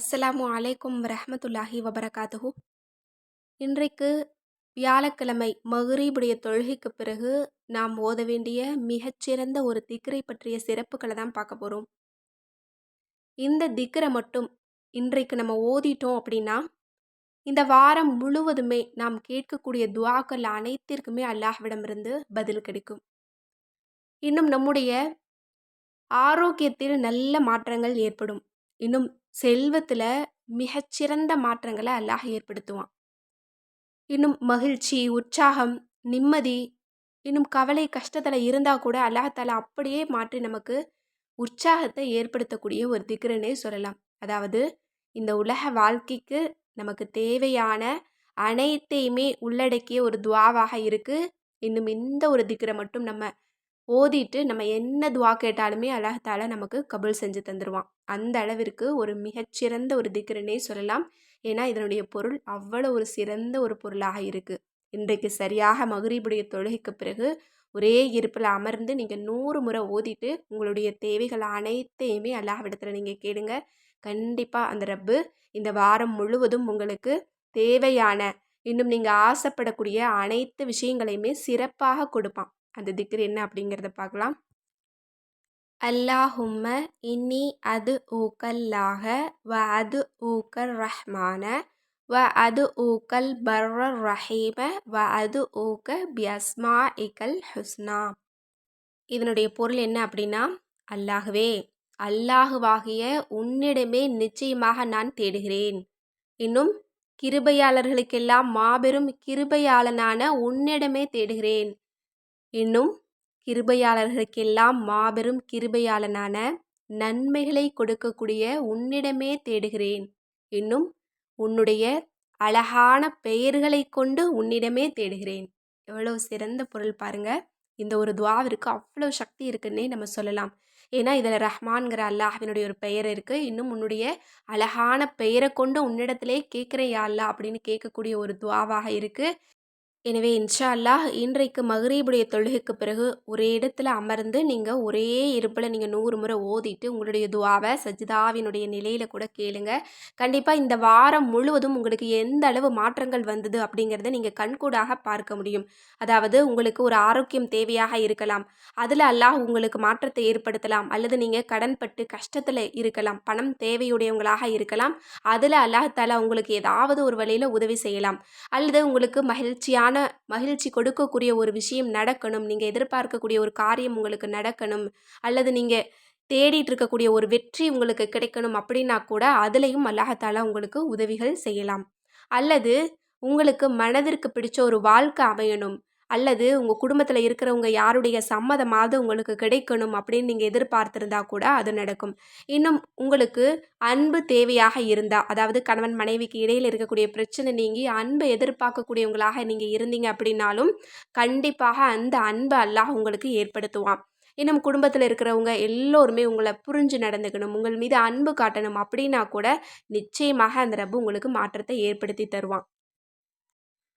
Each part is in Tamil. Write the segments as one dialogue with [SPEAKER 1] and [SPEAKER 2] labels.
[SPEAKER 1] அஸ்ஸலாமு அலைக்கும் ரஹமத்துல்லாஹி வபரகாத்துஹு. இன்றைக்கு வியாழக்கிழமை மகுரீபுடைய தொழுகைக்கு பிறகு நாம் ஓத வேண்டிய மிகச்சிறந்த ஒரு திக்கரை பற்றிய சிறப்புகளை தான் பார்க்க போகிறோம் இந்த திக்கரை மட்டும் இன்றைக்கு நம்ம ஓதிட்டோம் அப்படின்னா இந்த வாரம் முழுவதுமே நாம் கேட்கக்கூடிய துவாக்கள் அனைத்திற்குமே அல்லாஹ்விடமிருந்து பதில் கிடைக்கும். இன்னும் நம்முடைய ஆரோக்கியத்தில் நல்ல மாற்றங்கள் ஏற்படும். இன்னும் செல்வத்தில் மிகச்சிறந்த மாற்றங்களை அல்லாஹ் ஏற்படுத்துவான். இன்னும் மகிழ்ச்சி உற்சாகம் நிம்மதி இன்னும் கவலை கஷ்டத்தில் இருந்தால் கூட அல்லாஹால அப்படியே மாற்றி நமக்கு உற்சாகத்தை ஏற்படுத்தக்கூடிய ஒரு திக்ரனே சொல்லலாம். அதாவது இந்த உலக வாழ்க்கைக்கு நமக்கு தேவையான அனைத்தையுமே உள்ளடக்கிய ஒரு துவாவாக இருக்குது இன்னும் இந்த ஒரு திக்ரை மட்டும் நம்ம ஓதிட்டு நம்ம என்ன துவா கேட்டாலுமே அல்லாஹால நமக்கு கபுல் செஞ்சு தந்துடுவான் அந்த அளவிற்கு ஒரு மிகச்சிறந்த ஒரு திக்ரனே சொல்லலாம். ஏன்னா இதனுடைய பொருள் அவ்வளோ ஒரு சிறந்த ஒரு பொருளாக இருக்குது இன்றைக்கு சரியாக மகரீபுடைய தொழுகைக்கு பிறகு ஒரே இருப்பில் அமர்ந்து நீங்கள் நூறு முறை ஓதிட்டு உங்களுடைய தேவைகள் அனைத்தையுமே அல்லாஹ்விடத்தில் நீங்கள் கேளுங்க. கண்டிப்பாக அந்த ரப்பு இந்த வாரம் முழுவதும் உங்களுக்கு தேவையான இன்னும் நீங்கள் ஆசைப்படக்கூடிய அனைத்து விஷயங்களையுமே சிறப்பாக கொடுப்பான். அந்த திக்ரு என்ன அப்படிங்கிறத பார்க்கலாம். அல்லாஹும்ம இன்னி அது ஊக்கல்லாக வ அது ஊக்கல் ரஹ்மான வ அது ஊக்கல் பர்ர ரஹீம வ அது ஊக்க பியஸ்மா இக்கல் ஹுஸ்னா இதனுடைய பொருள் என்ன அப்படின்னா அல்லாகவே அல்லாஹுவாகிய உன்னிடமே நிச்சயமாக நான் தேடுகிறேன். இன்னும் கிருபையாளர்களுக்கெல்லாம் மாபெரும் கிருபையாளனான உன்னிடமே தேடுகிறேன். இன்னும் கிருபையாளர்களுக்கெல்லாம் மாபெரும் கிருபையாளனான நன்மைகளை கொடுக்கக்கூடிய உன்னிடமே தேடுகிறேன் இன்னும் உன்னுடைய அழகான பெயர்களை கொண்டு உன்னிடமே தேடுகிறேன். எவ்வளோ சிறந்த பொருள் பாருங்க. இந்த ஒரு துவாவிற்கு அவ்வளோ சக்தி இருக்குன்னே நம்ம சொல்லலாம். ஏன்னா இதில் ரஹ்மான்கிற அல்லாஹினுடைய ஒரு பெயர் இருக்குது இன்னும் உன்னுடைய அழகான பெயரை கொண்டு உன்னிடத்திலே கேட்குறேன் யா அல்லா அப்படின்னு கேட்கக்கூடிய ஒரு துவாவாக இருக்குது எனவே இன்ஷா அல்லாஹ் இன்றைக்கு மகரீபுடைய தொழுகைக்கு பிறகு ஒரே இடத்துல அமர்ந்து நீங்கள் ஒரே இருப்பில் நீங்கள் நூறு முறை ஓதிட்டு உங்களுடைய துவாவை சஜிதாவினுடைய நிலையில் கூட கேளுங்க. கண்டிப்பாக இந்த வாரம் முழுவதும் உங்களுக்கு எந்த அளவு மாற்றங்கள் வந்தது அப்படிங்கிறத நீங்கள் கண்கூடாக பார்க்க முடியும். அதாவது உங்களுக்கு ஒரு ஆரோக்கியம் தேவையாக இருக்கலாம். அதில் அல்லாஹ் உங்களுக்கு மாற்றத்தை ஏற்படுத்தலாம். அல்லது நீங்கள் கடன்பட்டு கஷ்டத்தில் இருக்கலாம். பணம் தேவையுடையவங்களாக இருக்கலாம். அதில் அல்லாஹ் தலா உங்களுக்கு ஏதாவது ஒரு வழியில் உதவி செய்யலாம். அல்லது உங்களுக்கு மகிழ்ச்சியான மன மகிழ்ச்சி கொடுக்கக்கூடிய ஒரு விஷயம் நடக்கணும். நீங்கள் எதிர்பார்க்கக்கூடிய ஒரு காரியம் உங்களுக்கு நடக்கணும். அல்லது நீங்கள் தேடிட்டு இருக்கக்கூடிய ஒரு வெற்றி உங்களுக்கு கிடைக்கணும் அப்படின்னா கூட அதுலேயும் அல்லாஹாலா உங்களுக்கு உதவிகள் செய்யலாம். அல்லது உங்களுக்கு மனதிற்கு பிடிச்ச ஒரு வாழ்க்கை அமையணும். அல்லது உங்கள் குடும்பத்தில் இருக்கிறவங்க யாருடைய சம்மதமாவது உங்களுக்கு கிடைக்கணும் அப்படின்னு நீங்கள் எதிர்பார்த்துருந்தா கூட அது நடக்கும். இன்னும் உங்களுக்கு அன்பு தேவையாக இருந்தால் அதாவது கணவன் மனைவிக்கு இடையில் இருக்கக்கூடிய பிரச்சனை நீங்கி அன்பை எதிர்பார்க்கக்கூடியவங்களாக நீங்கள் இருந்தீங்க அப்படின்னாலும் கண்டிப்பாக அந்த அன்பு அல்லாஹ் உங்களுக்கு ஏற்படுத்துவான். இன்னும் குடும்பத்தில் இருக்கிறவங்க எல்லோருமே உங்களை புரிஞ்சு நடந்துக்கணும் உங்கள் மீது அன்பு காட்டணும் அப்படின்னா கூட நிச்சயமாக அந்த ரப்பு உங்களுக்கு மாற்றத்தை ஏற்படுத்தி தருவான்.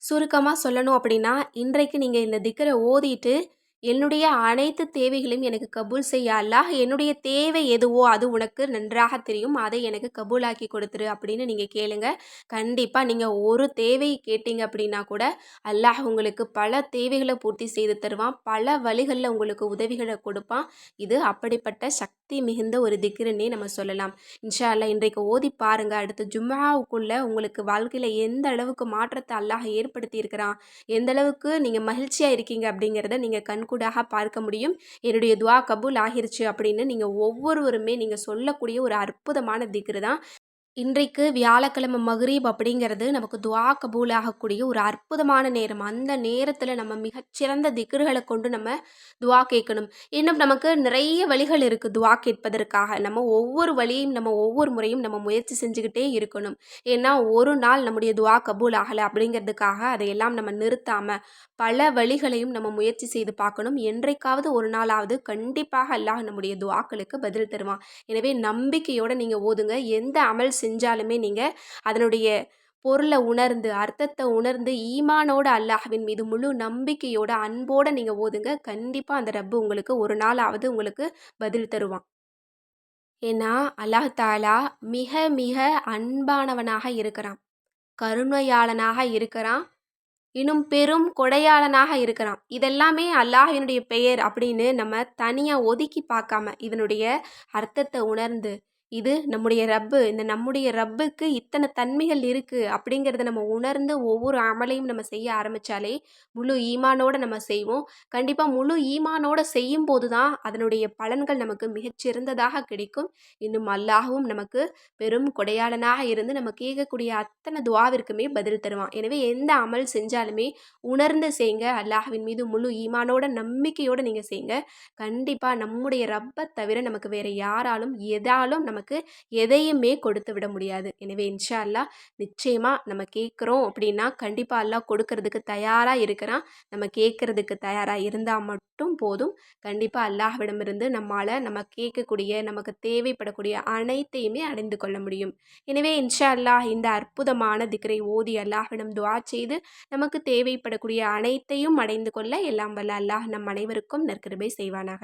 [SPEAKER 1] சுருக்கமாக சொல்லணும் அப்படின்னா இன்றைக்கு நீங்கள் இந்த திக்கரை ஓதிட்டு என்னுடைய அனைத்து தேவைகளையும் எனக்கு கபூல் செய்ய அல்லாஹ் என்னுடைய தேவை எதுவோ அது உனக்கு நன்றாக தெரியும். அதை எனக்கு கபூலாக்கி கொடுத்துரு அப்படின்னு நீங்கள் கேளுங்க. கண்டிப்பாக நீங்கள் ஒரு தேவை கேட்டீங்க அப்படின்னா கூட அல்லாஹ் உங்களுக்கு பல தேவைகளை பூர்த்தி செய்து தருவான். பல வழிகளில் உங்களுக்கு உதவிகளை கொடுப்பான். இது அப்படிப்பட்ட சக்தி சக்தி மிகுந்த ஒரு திக்ருன்னே நம்ம சொல்லலாம். இன்ஷா அல்லா இன்றைக்கு ஓதி பாருங்கள் அடுத்த ஜும்மாவுக்குள்ளே உங்களுக்கு வாழ்க்கையில் எந்த அளவுக்கு மாற்றத்தை அல்லாஹ் ஏற்படுத்தி இருக்கிறான்? எந்த அளவுக்கு நீங்கள் மகிழ்ச்சியாக இருக்கீங்க அப்படிங்கிறத நீங்கள் கண்கூடாக பார்க்க முடியும். என்னுடைய துவா கபூல் ஆகிருச்சு அப்படின்னு நீங்கள் ஒவ்வொருவருமே நீங்கள் சொல்லக்கூடிய ஒரு அற்புதமான திக்ரு தான் இன்றைக்கு வியாழக்கிழமை மகரீப் அப்படிங்கிறது நமக்கு துவா கபூல் ஆகக்கூடிய ஒரு அற்புதமான நேரம். அந்த நேரத்தில் நம்ம மிகச்சிறந்த திகர்களை கொண்டு நம்ம துவா கேட்கணும். இன்னும் நமக்கு நிறைய வழிகள் இருக்குது துவா கேட்பதற்காக. நம்ம ஒவ்வொரு வழியும் நம்ம ஒவ்வொரு முறையும் நம்ம முயற்சி செஞ்சுக்கிட்டே இருக்கணும். ஏன்னா ஒரு நாள் நம்முடைய துவா கபூல் ஆகலை அப்படிங்கிறதுக்காக அதையெல்லாம் நம்ம நிறுத்தாமல் பல வழிகளையும் நம்ம முயற்சி செய்து பார்க்கணும். என்றைக்காவது ஒரு நாளாவது கண்டிப்பாக அல்லாஹ் நம்முடைய துவாக்களுக்கு பதில் தருவான். எனவே நம்பிக்கையோடு நீங்கள் ஓதுங்க. எந்த அமல் செஞ்சாலுமே நீங்கள் அதனுடைய பொருளை உணர்ந்து அர்த்தத்தை உணர்ந்து ஈமானோட அல்லாஹ்வின் மீது முழு நம்பிக்கையோட அன்போடு நீங்கள் ஓதுங்க. கண்டிப்பாக அந்த ரப்பு உங்களுக்கு ஒரு நாளாவது உங்களுக்கு பதில் தருவான். ஏன்னா அல்லாஹ் தாலா மிக மிக அன்பானவனாக இருக்கிறான். கருணையாளனாக இருக்கிறான். இன்னும் பெரும் கொடையாளனாக இருக்கிறான். இதெல்லாமே அல்லாஹினுடைய பெயர் அப்படின்னு நம்ம தனியாக ஒதுக்கி பார்க்காம இதனுடைய அர்த்தத்தை உணர்ந்து இது நம்முடைய ரப்பு. இந்த நம்முடைய ரப்புக்கு இத்தனை தன்மைகள் இருக்குது அப்படிங்கிறத நம்ம உணர்ந்து ஒவ்வொரு அமலையும் நம்ம செய்ய ஆரம்பித்தாலே முழு ஈமானோடு நம்ம செய்வோம். கண்டிப்பாக முழு ஈமானோடு செய்யும் போது தான் அதனுடைய பலன்கள் நமக்கு மிகச்சிறந்ததாக கிடைக்கும். இன்னும் அல்லாஹும் நமக்கு பெரும் கொடையாளனாக இருந்து நம்ம கேட்கக்கூடிய அத்தனை துவாவிற்குமே பதில் தருவான். எனவே எந்த அமல் செஞ்சாலுமே உணர்ந்து செய்யுங்க அல்லாஹ்வின் மீது முழு ஈமானோட நம்பிக்கையோடு நீங்கள் செய்யுங்க கண்டிப்பாக நம்முடைய ரப்பை தவிர நமக்கு வேறு யாராலும் எதாலும் நமக்கு நமக்கு எதையுமே கொடுத்து விட முடியாது. எனவே இன்ஷா அல்லாஹ் நிச்சயமாக நம்ம கேட்குறோம் அப்படின்னா கண்டிப்பாக அல்லாஹ் கொடுக்கறதுக்கு தயாராக இருக்கிறான் நம்ம கேட்குறதுக்கு தயாராக இருந்தால் மட்டும் போதும். கண்டிப்பாக அல்லாஹ்விடமிருந்து நம்மால் நம்ம கேட்கக்கூடிய நமக்கு தேவைப்படக்கூடிய அனைத்தையுமே அடைந்து கொள்ள முடியும். எனவே இன்ஷா அல்லாஹ் இந்த அற்புதமான திக்ரை ஓதி அல்லாஹ்விடம் துவா செய்து நமக்கு தேவைப்படக்கூடிய அனைத்தையும் அடைந்து கொள்ள எல்லாம் வல்ல அல்லாஹ் நம் அனைவருக்கும் நற்கிருபை செய்வானாக.